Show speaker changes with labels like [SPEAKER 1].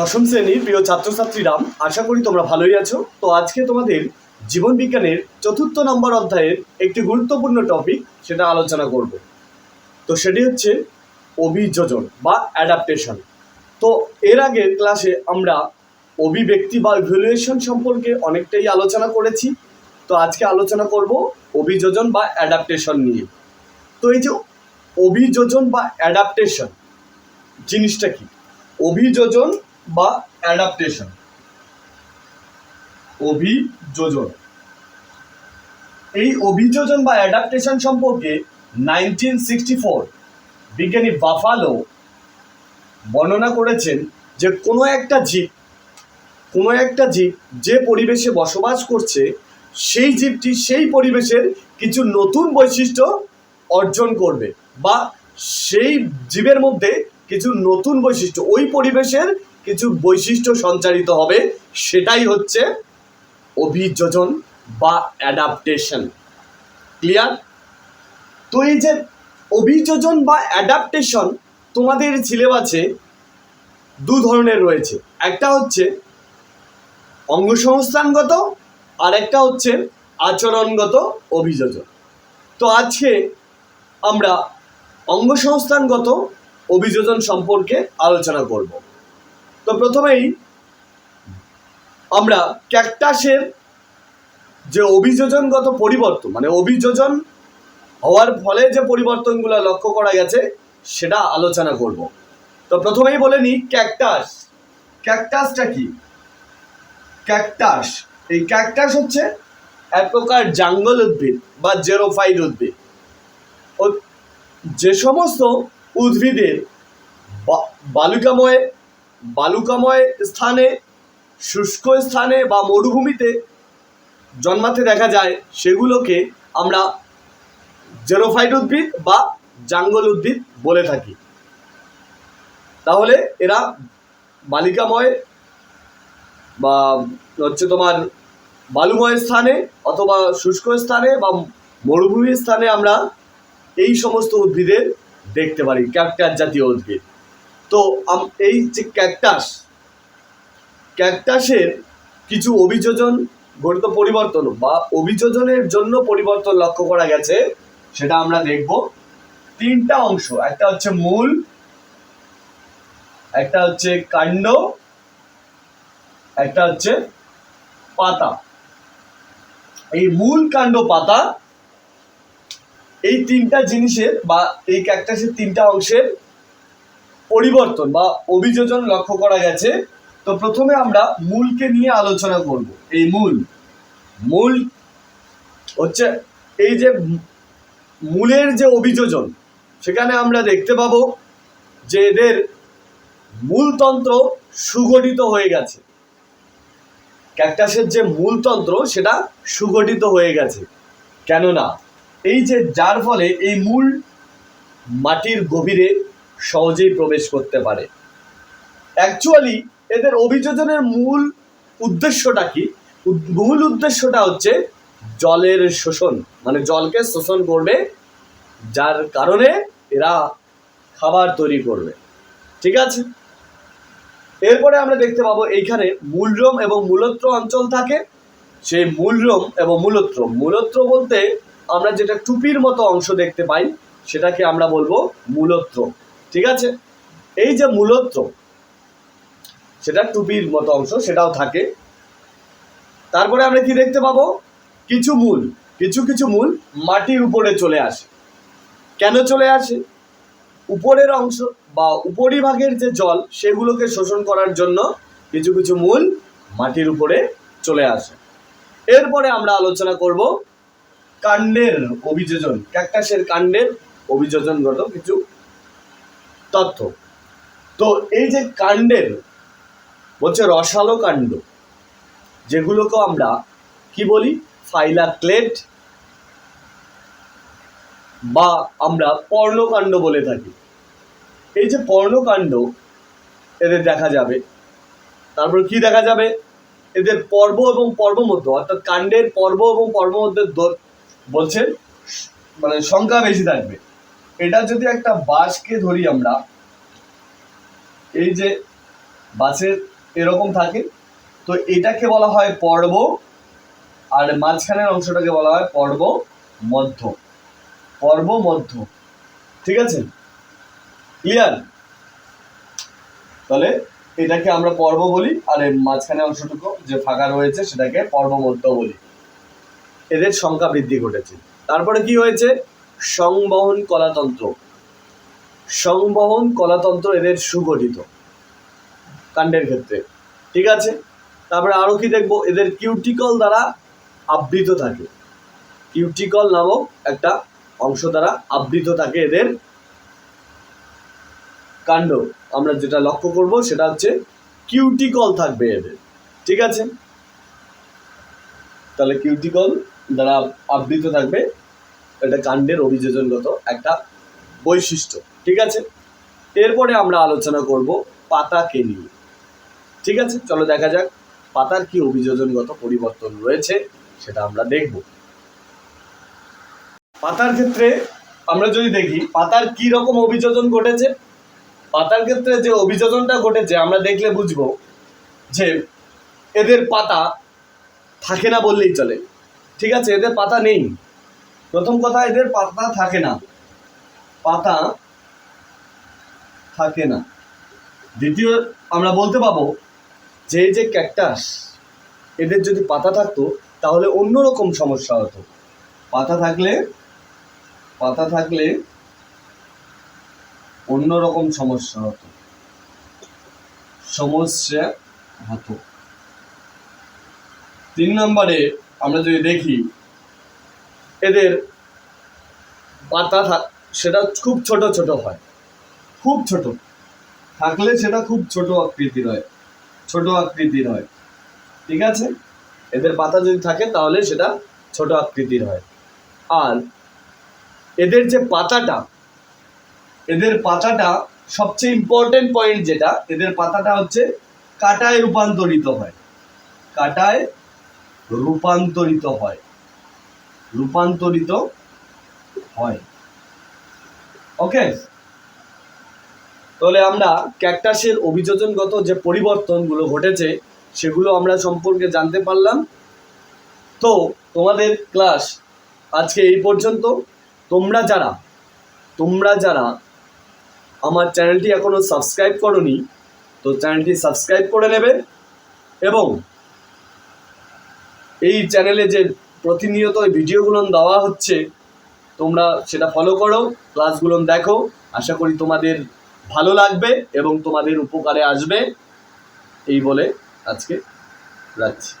[SPEAKER 1] দশম শ্রেণির প্রিয় ছাত্রছাত্রীরা আশা করি তোমরা ভালোই আছো। তো আজকে তোমাদের জীবন বিজ্ঞানের চতুর্থ নম্বর অধ্যায়ের একটি গুরুত্বপূর্ণ টপিক সেটা আলোচনা করব। তো সেটি হচ্ছে অভিযোজন বা অ্যাডাপ্টেশন তো এর আগের ক্লাসে আমরা অভিব্যক্তি বা ভ্যালুয়েশন সম্পর্কে অনেকটাই আলোচনা করেছি। তো আজকে আলোচনা করব অভিযোজন বা অ্যাডাপ্টেশন নিয়ে। তো এই যে অভিযোজন বা অ্যাডাপ্টেশন জিনিসটা কি? অভিযোজন বা অ্যাডাপ্টেশন। অভিযোজন। এই অভিযোজন বা অ্যাডাপ্টেশন সম্পর্কে নাইনটিন সিক্সটি ফোর বিজ্ঞানী বাফালো বর্ণনা করেছেন যে কোনো একটা জীব, কোনো একটা জীব যে পরিবেশে বসবাস করছে, সেই জীবটি সেই পরিবেশের কিছু নতুন বৈশিষ্ট্য অর্জন করবে বা সেই জীবের মধ্যে কিছু নতুন বৈশিষ্ট্য, ওই পরিবেশের কিছু বৈশিষ্ট্য সঞ্চারিত হবে, সেটাই হচ্ছে অভিযোজন বা অ্যাডাপ্টেশন ক্লিয়ার তো এই যে অভিযোজন বা অ্যাডাপ্টেশন তোমাদের সিলেবাসে দু ধরনের রয়েছে। একটা হচ্ছে অঙ্গসংস্থানগত আর একটা হচ্ছে আচরণগত অভিযোজন। তো আজকে আমরা অঙ্গসংস্থানগত অভিযোজন সম্পর্কে আলোচনা করব। তো প্রথমেই আমরা ক্যাকটাসের যে অভিযোজনগত পরিবর্তন মানে অভিযোজন হওয়ার ফলে যে পরিবর্তনগুলো লক্ষ্য করা গেছে, সেটা আলোচনা করব। তো প্রথমেই বলে নিই, ক্যাকটাস। ক্যাকটাসটা কি? ক্যাকটাস। এই ক্যাকটাস হচ্ছে এক প্রকার জাঙ্গল উদ্ভিদ বা জেরোফাইড উদ্ভিদ। ও যে সমস্ত উদ্ভিদের বালুকাময় বালুকাময় স্থানে, শুষ্ক স্থানে বা মরুভূমিতে জন্মাতে দেখা যায়, সেগুলোকে আমরা জেরোফাইট উদ্ভিদ বা জাঙ্গল উদ্ভিদ বলে থাকি। তাহলে এরা বালিকাময় বা হচ্ছে তোমার বালুময় স্থানে অথবা শুষ্ক স্থানে বা মরুভূমির স্থানে আমরা এই সমস্ত উদ্ভিদের দেখতে পারি, ক্যাকটাস জাতীয় উদ্ভিদ। তো এই যে ক্যাকটাস, ক্যাকটাসের কিছু অভিযোজন গঠিত পরিবর্তন বা অভিযোজনের জন্য পরিবর্তন লক্ষ্য করা গেছে, সেটা আমরা দেখব। তিনটা অংশ, একটা হচ্ছে মূল, একটা হচ্ছে কাণ্ড, একটা হচ্ছে পাতা। এই মূল কাণ্ড পাতা, এই তিনটা জিনিসের বা এই ক্যাকটাসের তিনটা অংশের পরিবর্তন বা অভিযোজন লক্ষ্য করা গেছে। তো প্রথমে আমরা মূলকে নিয়ে আলোচনা করব। এই মূল মূল হচ্ছে এই যে মূলের যে অভিযোজন, সেখানে আমরা দেখতে পাবো যে এদের মূলতন্ত্র সুগঠিত হয়ে গেছে। ক্যাকটাসের যে মূলতন্ত্র, সেটা সুগঠিত হয়ে গেছে। কেননা, এই যে যার ফলে এই মূল মাটির গভীরে সহজেই প্রবেশ করতে পারে। অ্যাকচুয়ালি এদের অভিযোজনের মূল উদ্দেশ্যটা কি? মূল উদ্দেশ্যটা হচ্ছে জলের শোষণ মানে জলকে শোষণ করবে, যার কারণে এরা খাবার তৈরি করবে। ঠিক আছে? এরপরে আমরা দেখতে পাবো এইখানে মূলরম এবং মূলত্র অঞ্চল থাকে। সেই মূলরম এবং মূলত্র মূলত্র বলতে আমরা যেটা টুপির মতো অংশ দেখতে পাই, সেটাকে আমরা বলব মূলত্র। ঠিক আছে? এই যে মূলত্র সেটা টুপির মতো অংশ, সেটাও থাকে। তারপরে আমরা কি দেখতে পাবো? কিছু মূল, কিছু কিছু মূল মাটির উপরে চলে আসে। কেন চলে আসে? উপরের অংশ বা উপরিভাগের যে জল, সেগুলোকে শোষণ করার জন্য কিছু কিছু মূল মাটির উপরে চলে আসে। এরপরে আমরা আলোচনা করব কাণ্ডের অভিযোজন, ক্যাকটাসের কাণ্ডের অভিযোজনগত কিছু তথ্য তো এই যে কাণ্ডের, বলছে রসালো কাণ্ড যেগুলোকে আমরা কি বলি? ফাইলাক্লেট বা আমরা পর্ণকাণ্ড বলে থাকি। এই যে পর্ণকাণ্ড, এদের দেখা যাবে। তারপর কি দেখা যাবে? এদের পর্ব এবং পর্ব মধ্য অর্থাৎ কাণ্ডের পর্ব এবং পর্ব মধ্যে দূর- বলছে মানে সংখ্যা বেশি থাকবে। এটা যদি একটা বাসকে ধরি আমরা, এই যে বাসের এরকম থাকে, তো এটাকে বলা হয় পর্ব, আর মাঝখানের অংশটাকে বলা হয় পর্ব মধ্য। পর্ব মধ্য। ঠিক আছে? ক্লিয়ার তাহলে এটাকে আমরা পর্ব বলি, আর এর মাঝখানে অংশটুকু যে ফাঁকা রয়েছে সেটাকে পর্ব মধ্য বলি। এদের সংখ্যা বৃদ্ধি ঘটেছে। তারপরে কি হয়েছে? সংবহন কলাতন্ত্র। সংবহন কলাতন্ত্র এদের সুগঠিত কাণ্ডের ক্ষেত্রে। ঠিক আছে? তারপরে আরও কি দেখব? এদের কিউটিকল দ্বারা আবৃত থাকে। কিউটিকল নামক একটা অংশ দ্বারা আবৃত থাকে এদের কাণ্ড। আমরা যেটা লক্ষ্য করব সেটা হচ্ছে কিউটিকল থাকবে এদের। ঠিক আছে? তাহলে কিউটিকল দ্বারা আবৃত থাকবে এটা কাণ্ডের অভিযোজনগত একটা বৈশিষ্ট্য, ঠিক আছে? এরপরে আমরা আলোচনা করব পাতাকে নিয়ে, ঠিক আছে? চলো দেখা যাক পাতার কি অভিযোজনগত পরিবর্তন রয়েছে, সেটা আমরা দেখব। পাতার ক্ষেত্রে আমরা যদি দেখি, পাতার কি রকম অভিযোজন ঘটেছে? পাতার ক্ষেত্রে যে অভিযোজনটা ঘটেছে, আমরা দেখলে বুঝব যে এদের পাতা থাকে না বললেই চলে, ঠিক আছে? এদের পাতা নেই। প্রথম কথা, এদের পাতা থাকে না। পাতা থাকে না। দ্বিতীয়, আমরা বলতে পাবো যে এই যে ক্যাকটাস, এদের যদি পাতা থাকতো, তাহলে অন্যরকম সমস্যা হতো। পাতা থাকলে পাতা থাকলে অন্যরকম সমস্যা হতো। সমস্যা হতো। তিন নম্বরে আমরা যদি দেখি এদের পাতা সেটা খুব ছোট ছোট হয়। খুব ছোট। থাকলে সেটা খুব ছোট আকৃতির হয় ছোট আকৃতির হয় ঠিক আছে? এদের পাতা যদি থাকে তাহলে সেটা ছোট আকৃতির হয়। আর এদের যে পাতাটা, এদের পাতাটা সবচেয়ে ইম্পর্টেন্ট পয়েন্ট যেটা, এদের পাতাটা হচ্ছে কাটায় রূপান্তরিত হয়। কাটায় রূপান্তরিত হয়। রূপান্তরিত হয়। ওকে তাহলে আমরা ক্যাকটাসের অভিযোজনগত যে পরিবর্তনগুলো ঘটেছে, সেগুলো আমরা সম্পর্কে জানতে পারলাম। তো, তোমাদের ক্লাস আজকে এই পর্যন্ত। তোমরা যারা তোমরা যারা আমার চ্যানেলটি এখনও সাবস্ক্রাইব করনি, তো চ্যানেলটি সাবস্ক্রাইব করে নেবে এবং এই চ্যানেলে যে প্রতিনিয়ত ভিডিওগুলো দেওয়া হচ্ছে, তোমরা সেটা ফলো করো ক্লাসগুলো দেখো, আশা করি তোমাদের ভালো লাগবে এবং তোমাদের উপকারে আসবে, এই বলে আজকে রাখছি।